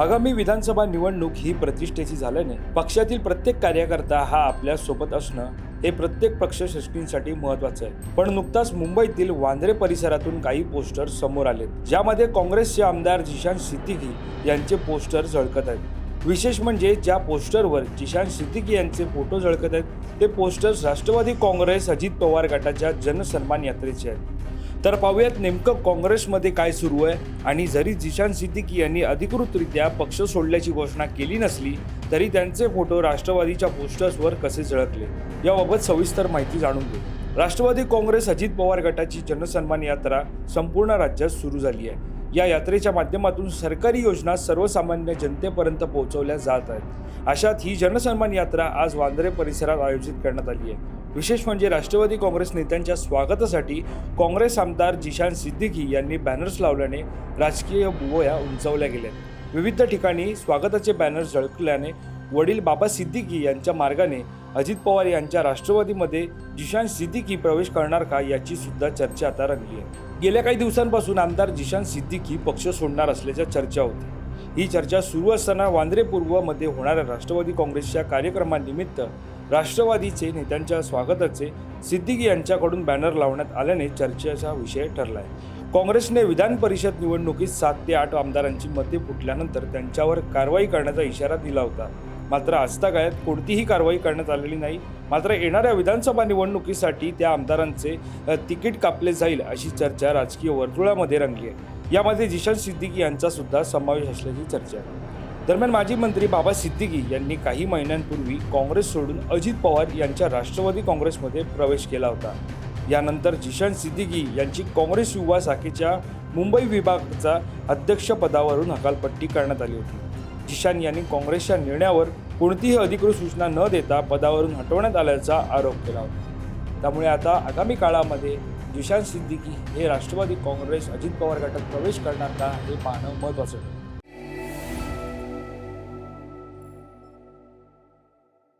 आगामी विधानसभा निवडणूक ही प्रतिष्ठेची झाल्याने पक्षातील प्रत्येक कार्यकर्ता हा आपल्यासोबत असणं हे प्रत्येक पक्षश्रेष्ठींसाठी महत्वाचं आहे. पण नुकताच मुंबईतील वांद्रे परिसरातून काही पोस्टर समोर आलेत. ज्यामध्ये काँग्रेसचे आमदार जिशान सिद्दीकी यांचे पोस्टर झळकत आहेत. विशेष म्हणजे ज्या पोस्टरवर जिशान सिद्दीकी यांचे फोटो झळकत आहेत ते पोस्टर्स राष्ट्रवादी काँग्रेस अजित पवार गटाच्या जनसन्मान यात्रेचे आहेत. तर पाहूयात नेमकं काँग्रेसमध्ये काय सुरू आहे. आणि जरी जिशान सिद्दीकी यांनी अधिकृतरित्या पक्ष सोडल्याची घोषणा केली नसली तरी त्यांचे फोटो राष्ट्रवादीच्या पोस्टर्सवर कसे झळकले याबाबत सविस्तर माहिती जाणून घेऊ. राष्ट्रवादी काँग्रेस अजित पवार गटाची जनसन्मान यात्रा संपूर्ण राज्यात सुरू झाली आहे. या यात्रेच्या माध्यमातून सरकारी योजना सर्वसामान्य जनतेपर्यंत पोहोचवल्या जात आहेत. अशात ही जनसन्मान यात्रा आज वांद्रे परिसरात आयोजित करण्यात आली आहे. विशेष म्हणजे राष्ट्रवादी काँग्रेस नेत्यांच्या स्वागतासाठी काँग्रेस आमदार जिशान सिद्दीकी यांनी बॅनर्स लावल्याने राजकीय बुवया उंचावल्या गेल्या विविध ठिकाणी स्वागताचे बॅनर्स झळकल्याने वडील बाबा सिद्दीकी यांच्या मार्गाने अजित पवार यांच्या राष्ट्रवादीमध्ये जिशान सिद्दीकी प्रवेश करणार का याची सुद्धा चर्चा आता रंगली आहे. गेल्या काही दिवसांपासून आमदार जिशान सिद्दीकी पक्ष सोडणार असल्याच्या चर्चा होती. ही चर्चा सुरू असताना वांद्रे पूर्वमध्ये होणाऱ्या राष्ट्रवादी काँग्रेसच्या कार्यक्रमानिमित्त राष्ट्रवादीचे नेत्यांच्या स्वागताचे सिद्दीकी यांच्याकडून बॅनर लावण्यात आल्याने चर्चेचा विषय ठरला आहे काँग्रेसने विधान परिषद निवडणुकीत सात ते आठ आमदारांची मते फुटल्यानंतर त्यांच्यावर कारवाई करण्याचा इशारा दिला होता. मात्र आजतागायत कोणतीही कारवाई करण्यात आलेली नाही. मात्र येणाऱ्या विधानसभा निवडणुकीसाठी त्या आमदारांचे तिकीट कापले जाईल अशी चर्चा राजकीय वर्तुळामध्ये रंगली आहे. यामध्ये जिशान सिद्दीकी यांचा सुद्धा समावेश असल्याची चर्चा आहे. दरम्यान माजी मंत्री बाबा सिद्दीकी यांनी काही महिन्यांपूर्वी काँग्रेस सोडून अजित पवार यांच्या राष्ट्रवादी काँग्रेसमध्ये प्रवेश केला होता. यानंतर जिशान सिद्दीकी यांची काँग्रेस युवा शाखेच्या मुंबई विभागाचा अध्यक्षपदावरून हकालपट्टी करण्यात आली होती. जिशान यांनी काँग्रेसच्या निर्णयावर कोणतीही अधिकृत सूचना न देता पदावरून हटवण्यात आल्याचा आरोप केला होता. त्यामुळे आता आगामी काळामध्ये जिशान सिद्दीकी हे राष्ट्रवादी काँग्रेस अजित पवार गटात प्रवेश करणार का हे पाहणं महत्त्वाचं ठरलं